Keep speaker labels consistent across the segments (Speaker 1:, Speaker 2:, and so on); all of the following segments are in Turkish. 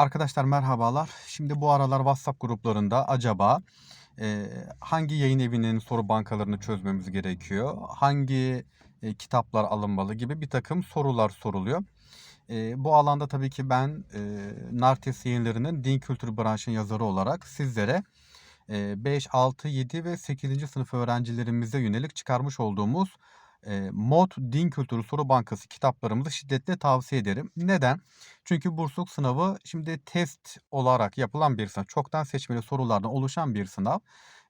Speaker 1: Arkadaşlar merhabalar. Şimdi bu aralar WhatsApp gruplarında acaba e, hangi yayın evinin soru bankalarını çözmemiz gerekiyor? Hangi e, kitaplar alınmalı gibi bir takım sorular soruluyor. E, bu alanda tabii ki ben e, Nartes yayınlarının din kültürü branşın yazarı olarak sizlere e, 5, 6, 7 ve 8. sınıf öğrencilerimize yönelik çıkarmış olduğumuz e, Mod Din Kültürü Soru Bankası kitaplarımızı şiddetle tavsiye ederim. Neden? Çünkü bursluluk sınavı şimdi test olarak yapılan bir sınav. Çoktan seçmeli sorulardan oluşan bir sınav.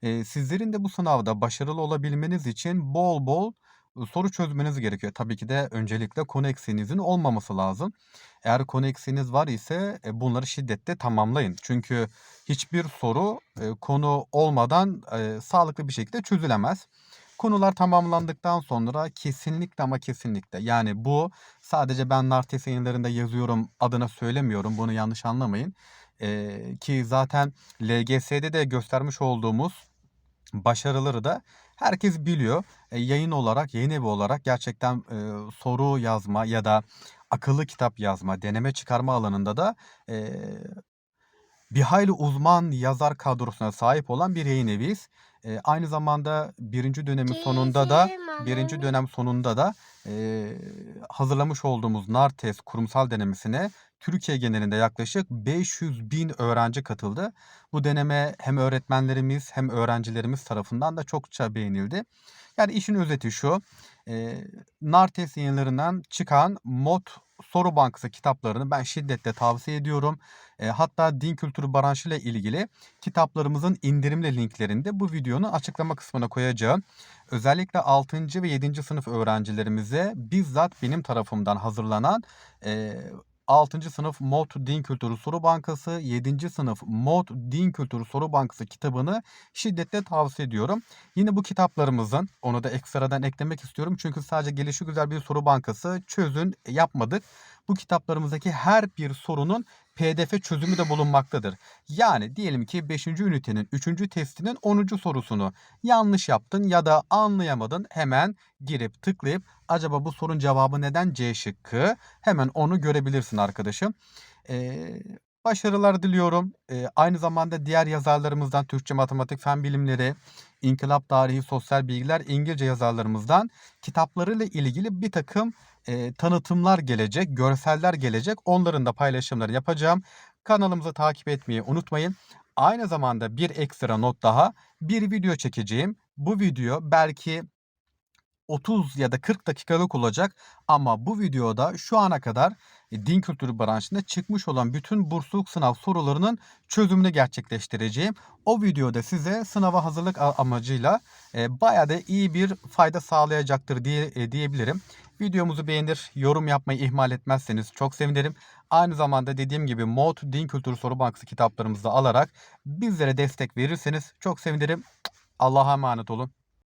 Speaker 1: E, sizlerin de bu sınavda başarılı olabilmeniz için bol bol soru çözmeniz gerekiyor. Tabii ki de öncelikle konu olmaması lazım. Eğer konu var ise e, bunları şiddetle tamamlayın. Çünkü hiçbir soru konu olmadan sağlıklı bir şekilde çözülemez. Konular tamamlandıktan sonra kesinlikle ama kesinlikle yani bu sadece ben Nartes yayınlarında yazıyorum adına söylemiyorum bunu yanlış anlamayın. Ee, ki zaten LGS'de de göstermiş olduğumuz başarıları da herkes biliyor. E, yayın olarak, yayın evi olarak gerçekten e, soru yazma ya da akıllı kitap yazma, deneme çıkarma alanında da e, bir hayli uzman yazar kadrosuna sahip olan bir yayın eviyiz. Eee, aynı zamanda 1. dönemin sonunda da
Speaker 2: Teyze,
Speaker 1: 1.
Speaker 2: mama.
Speaker 1: dönem sonunda da eee, hazırlamış olduğumuz NARTES kurumsal denemesine Türkiye genelinde yaklaşık 500.000 öğrenci katıldı. Bu deneme hem öğretmenlerimiz hem öğrencilerimiz tarafından da çokça beğenildi. Yani işin özeti şu, eee, NARTES yayınlarından çıkan Mod Soru Bankası kitaplarını ben şiddetle tavsiye ediyorum. Eee, hatta din kültürü branşıyla ilgili kitaplarımızın indirimli linklerini de bu videonun açıklama kısmına koyacağım. Özellikle 6. ve 7. sınıf öğrencilerimize bizzat benim tarafımdan hazırlanan eee 6. sınıf Mod Din Kültürü Soru Bankası, 7. sınıf Mod Din Kültürü Soru Bankası kitabını şiddetle tavsiye ediyorum. Yine bu kitaplarımızın, onu da ekstradan eklemek istiyorum. Çünkü sadece gelişi güzel bir soru bankası çözün yapmadık. Bu kitaplarımızdaki her bir sorunun PDF çözümü de bulunmaktadır. Yani diyelim ki 5. ünitenin 3. testinin 10. sorusunu yanlış yaptın ya da anlayamadın hemen girip tıklayıp acaba bu sorun cevabı neden C şıkkı hemen onu görebilirsin arkadaşım. Ee, başarılar diliyorum. Ee, aynı zamanda diğer yazarlarımızdan Türkçe, Matematik, Fen Bilimleri, İnkılap Tarihi, Sosyal Bilgiler, İngilizce yazarlarımızdan kitaplarıyla ilgili bir takım e, tanıtımlar gelecek, görseller gelecek. Onların da paylaşımları yapacağım. Kanalımızı takip etmeyi unutmayın. Aynı zamanda bir ekstra not daha. Bir video çekeceğim. Bu video belki 30 ya da 40 dakikalık olacak ama bu videoda şu ana kadar e, din kültürü branşında çıkmış olan bütün bursluluk sınav sorularının çözümünü gerçekleştireceğim. O videoda size sınava hazırlık amacıyla e, bayağı da iyi bir fayda sağlayacaktır diye e, diyebilirim. Videomuzu beğenir, yorum yapmayı ihmal etmezseniz çok sevinirim. Aynı zamanda dediğim gibi Mod Din Kültürü Soru Bankası kitaplarımızı alarak bizlere destek verirseniz çok sevinirim. Allah'a emanet olun.